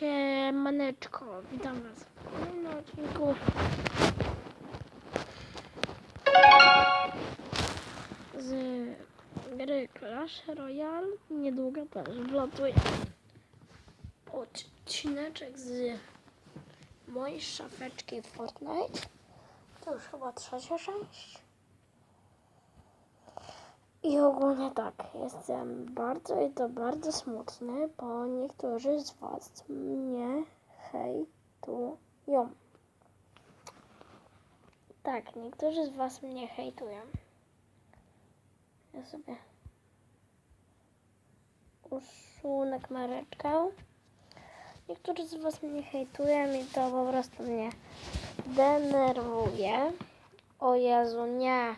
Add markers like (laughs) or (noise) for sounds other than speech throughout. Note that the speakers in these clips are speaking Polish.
Siemaneczko, witam was w kolejnym odcinku z gry Clash Royale. Niedługo też wlatuje odcineczek z mojej szafeczki Fortnite. To już chyba trzecia część. I ogólnie tak, jestem bardzo i to bardzo smutny, bo niektórzy z Was mnie hejtują. Tak, niektórzy z Was mnie hejtują. Ja sobie usunę kamereczkę. Niektórzy z Was mnie hejtują i to po prostu mnie denerwuje. O Jezu, nie.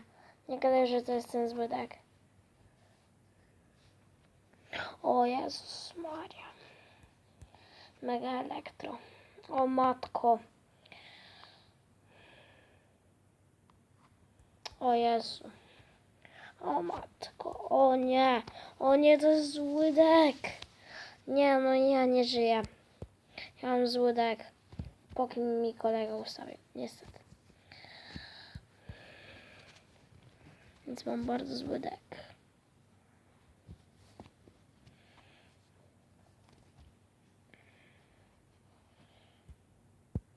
Nie gadaj, że to jest ten zły deck. O Jezus Maria. Mega elektro. O matko. O Jezu. O matko. O nie. O nie, to jest zły dek. Nie, no ja nie żyję. Ja mam zły dek. Póki mi kolega ustawił. Niestety. Więc mam bardzo zły dek.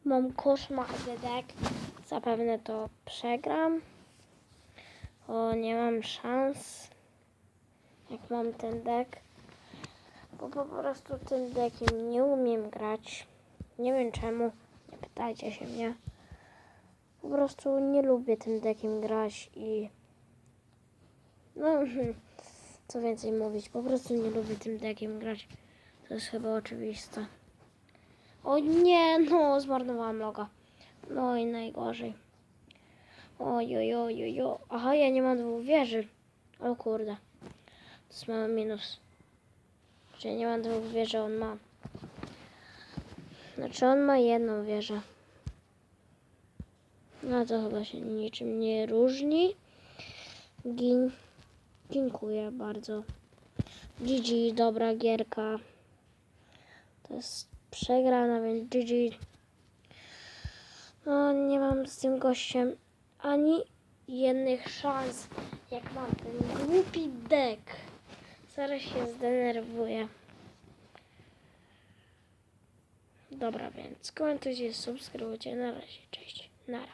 Mam koszmarny dek. Zapewne to przegram. O, nie mam szans. Jak mam ten dek. Bo po prostu tym dekiem nie umiem grać. Nie wiem czemu. Nie pytajcie się mnie. Po prostu nie lubię tym dekiem grać i... No, (laughs) co więcej mówić. Po prostu nie lubię tym dekiem grać. To jest chyba oczywiste. O nie, no, zmarnowałam loga. No i najgorzej. Oj, oj, oj, oj, oj. Aha, ja nie mam dwóch wieży. O kurde. To jest mały minus. Czyli nie mam dwóch wieży, on ma. Znaczy on ma jedną wieżę. No to chyba się niczym nie różni. Gin. Dziękuję bardzo. GG, dobra gierka. To jest przegrana, więc GG. No, nie mam z tym gościem ani jednych szans, jak mam ten głupi dek. Zaraz się zdenerwuję. Dobra, więc komentujcie, subskrybujcie. Na razie, cześć. Nara.